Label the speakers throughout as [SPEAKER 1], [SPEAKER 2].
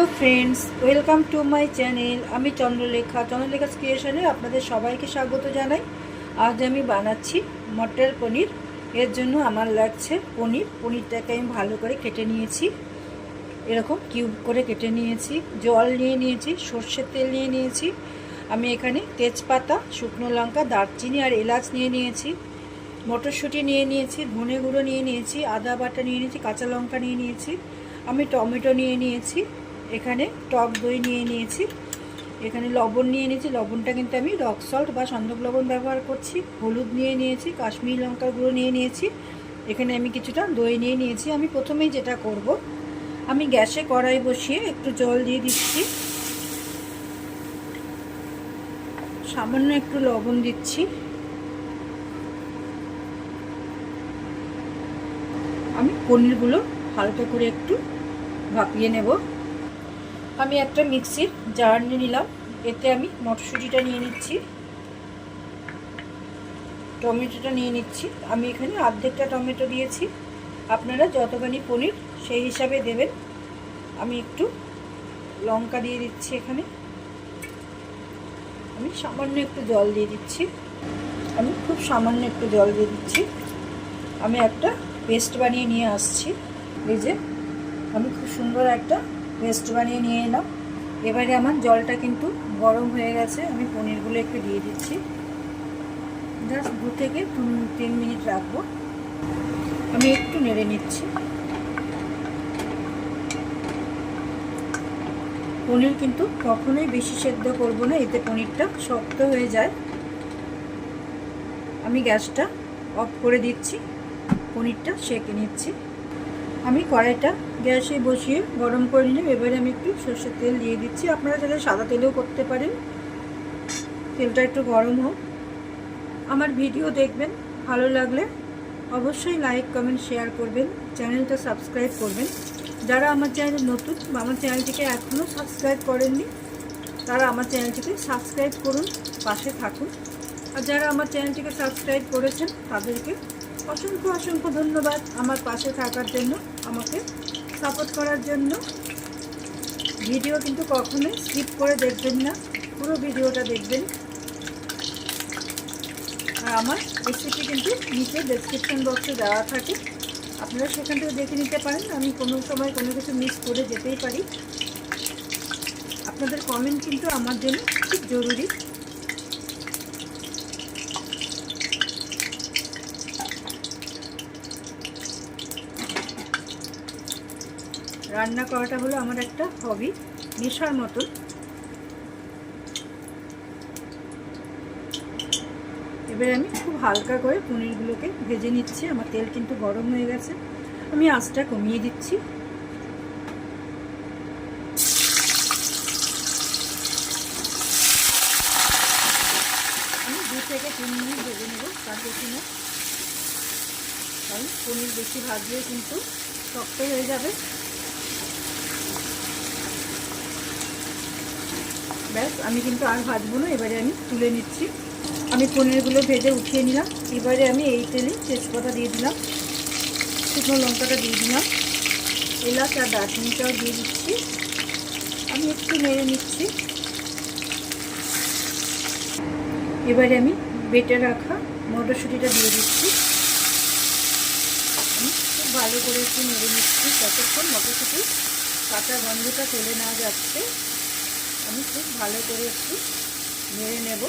[SPEAKER 1] Hello friends welcome to my channel আমি চন্দ্রলেখা। চন্দ্রলেখা ক্রিয়েশনে আপনাদের সবাইকে স্বাগত জানাই। আজ আমি বানাচ্ছি মটর পনির। এর জন্য আমার লাগছে পনির। পনিরটাকে আমি ভালো করে কেটে নিয়েছি। এরকম কিউব করে কেটে নিয়েছি। জল নিয়ে নিয়েছি, সর্ষের তেল নিয়ে নিয়েছি। আমি এখানে তেজপাতা, শুকনো লঙ্কা, দারচিনি আর এলাচ নিয়ে নিয়েছি। মটরশুঁটি নিয়ে নিয়েছি ধনে গুঁড়ো নিয়ে নিয়েছি, আদা বাটা নিয়ে নিয়েছি, কাঁচা লঙ্কা নিয়ে নিয়েছি। আমি টমেটো নিয়ে নিয়েছি। এখানে টক দই নিয়ে নিয়েছি। এখানে লবণ নিয়ে নিয়েছি। লবণটা কিন্তু আমি রক সল্ট বা সন্দক লবণ ব্যবহার করছি। হলুদ নিয়ে নিয়েছি, কাশ্মীরি লঙ্কার গুঁড়ো নিয়ে নিয়েছি। এখানে আমি কিছুটা দই নিয়ে নিয়েছি। আমি প্রথমেই যেটা করব, আমি গ্যাসে কড়াই বসিয়ে একটু জল দিয়ে দিচ্ছি। সামান্য একটু লবণ দিচ্ছি। আমি পনিরগুলো হালকা করে একটু ভাপিয়ে নেব। আমি একটা মিক্সির জার নিয়ে নিলাম। এতে আমি মটরশুঁটিটা নিয়ে নিচ্ছি। টমেটোটা নিয়ে নিচ্ছি। আমি এখানে অর্ধেকটা টমেটো দিয়েছি। আপনারা যতখানি পনির সেই হিসাবে দেবেন। আমি একটু লঙ্কা দিয়ে দিচ্ছি এখানে। আমি সামান্য একটু জল দিয়ে দিচ্ছি। আমি খুব সামান্য একটু জল দিয়ে দিচ্ছি। আমি একটা পেস্ট বানিয়ে নিয়ে আসছি। এই যে, আমি খুব সুন্দর একটা পেস্ট বানিয়ে নিয়ে এলাম। এবারে আমার জলটা কিন্তু গরম হয়ে গেছে। আমি পনিরগুলো একটু দিয়ে দিচ্ছি। জাস্ট দু থেকে তিন মিনিট রাখব। আমি একটু নেড়ে নিচ্ছি। পনির কিন্তু কখনোই বেশি সেদ্ধ করব না। এতে পনিরটা শক্ত হয়ে যায়। আমি গ্যাসটা অফ করে দিচ্ছি। পনিরটা সেঁকে নিচ্ছি। আমি কড়াইটা গ্যাসে বসিয়ে গরম করে নিলাম। এবারে আমি একটু সর্ষের তেল দিয়ে দিচ্ছি। আপনারা চাইলে সাদা তেলেও করতে পারেন। তেলটা একটু গরম হোক। আমার ভিডিও দেখবেন, ভালো লাগলে অবশ্যই লাইক, কমেন্ট, শেয়ার করবেন। চ্যানেলটা সাবস্ক্রাইব করবেন। যারা আমার চ্যানেল নতুন বা আমার চ্যানেলটিকে এখনও সাবস্ক্রাইব করেননি, তারা আমার চ্যানেলটিকে সাবস্ক্রাইব করুন, পাশে থাকুন। আর যারা আমার চ্যানেলটিকে সাবস্ক্রাইব করেছেন, তাদেরকে অসংখ্য অসংখ্য ধন্যবাদ আমার পাশে থাকার জন্য। আমাকে সাপোর্ট করার জন্য। ভিডিও কিন্তু কখনোই স্কিপ করে দেখবেন না। পুরো ভিডিওটা দেখবেন। আর আমার রেসিপি কিন্তু নিচে ডেসক্রিপশন বক্সে দেওয়া থাকে। আপনারা সেখান থেকে দেখে নিতে পারেন। আমি কোনো সময় কোনো কিছু মিস করে যেতেই পারি। আপনাদের কমেন্ট কিন্তু আমার জন্য খুব জরুরি। রান্না করাটা হলো আমার একটা হবি নেশার মতন। এবার আমি খুব হালকা করে পনিরগুলোকে ভেজে নিচ্ছি, আমার তেল কিন্তু গরম হয়ে গেছে। আমি আঁচটা কমিয়ে দিচ্ছি। আমি দু থেকে তিন মিনিট ভেজে নেব তার বেশি না কারণ পনির বেশি ভাজলে কিন্তু শক্ত হয়ে যাবে। ব্যাস, আমি কিন্তু আর ভাজবো না, এবারে আমি তুলে নিচ্ছি। আমি পনিরগুলো ভেজে উঠিয়ে নিলাম। এবারে আমি এই তেলে তেজপাতা দিয়ে দিলাম, শুকনো লঙ্কাটা দিয়ে দিলাম, এলাচ আর দারচিনিটাও দিয়ে দিচ্ছি। আমি একটু নেড়ে নিচ্ছি। এবারে আমি বেটে রাখা মটরশুঁটিটা দিয়ে দিচ্ছি। খুব ভালো করে একটু নেড়ে নিচ্ছি ততক্ষণ মটরশুঁটি কাঁচা গন্ধটা চলে না যাচ্ছে। আমি খুব ভালো করে একটু নেড়ে নেব।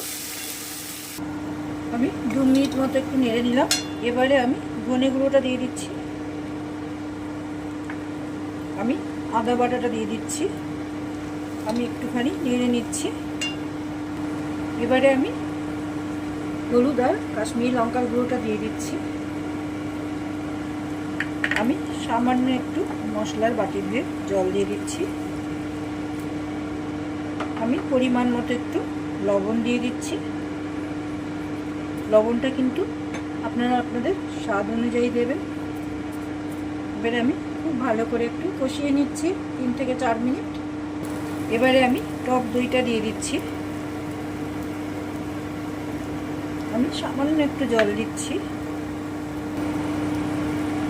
[SPEAKER 1] আমি দু মিনিট মতো একটু নেড়ে নিলাম। এবারে আমি ধনে গুঁড়োটা দিয়ে দিচ্ছি। আমি আদা বাটাটা দিয়ে দিচ্ছি। আমি একটুখানি নেড়ে নিচ্ছি। এবারে আমি হলুদ আর কাশ্মীরি লঙ্কার গুঁড়োটা দিয়ে দিচ্ছি। আমি সামান্য একটু মশলার বাটি দিয়ে জল দিয়ে দিচ্ছি। আমি পরিমাণ মতো একটু লবণ দিয়ে দিচ্ছি। লবণটা কিন্তু আপনারা আপনাদের স্বাদ অনুযায়ী দেবেন। এবারে আমি খুব ভালো করে একটু কষিয়ে নিচ্ছি তিন থেকে চার মিনিট। এবারে আমি টক দইটা দিয়ে দিচ্ছি। আমি সামান্য একটু জল দিচ্ছি।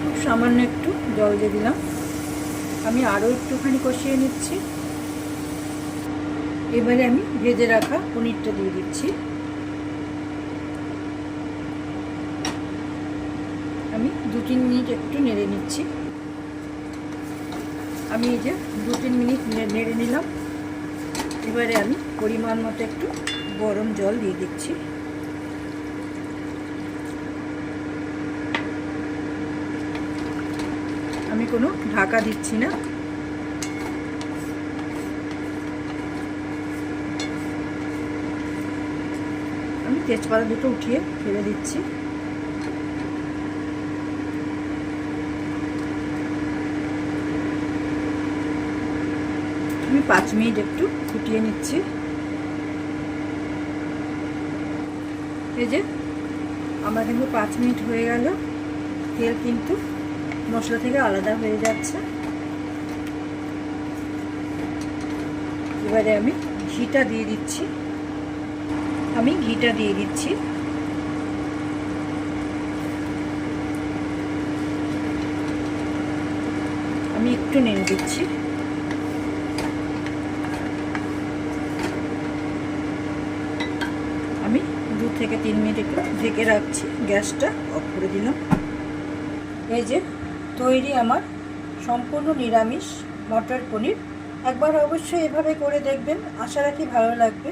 [SPEAKER 1] খুব সামান্য একটু জল দিয়ে দিলাম। আমি আরও একটুখানি কষিয়ে নিচ্ছি। এবারে আমি ভেজে রাখা পনিরটা দিয়ে দিচ্ছি। আমি দু তিন মিনিট একটু নেড়ে নিচ্ছি। আমি এই যে দু তিন মিনিট নেড়ে নিলাম। এবারে আমি পরিমাণ মতো একটু গরম জল দিয়ে দিচ্ছি। আমি কোনো ঢাকা দিচ্ছি না। তেজপাতা দুটো উঠিয়ে ফেলে দিচ্ছি। আমি পাঁচ মিনিট একটু ফুটিয়ে নিচ্ছি। এই যে, আমার কিন্তু পাঁচ মিনিট হয়ে গেল। তেল কিন্তু মশলা থেকে আলাদা হয়ে যাচ্ছে। এবারে আমি ঘিটা দিয়ে দিচ্ছি। আমি ঘিটা দিয়ে দিচ্ছি। আমি একটু নেড়ে দিচ্ছি। আমি দু থেকে তিন মিনিট একটু ঢেকে রাখছি, গ্যাসটা অফ করে দিলাম। এই যে তৈরি আমার সম্পূর্ণ নিরামিষ মটর পনির। একবার অবশ্যই এভাবে করে দেখবেন, আশা রাখি ভালো লাগবে।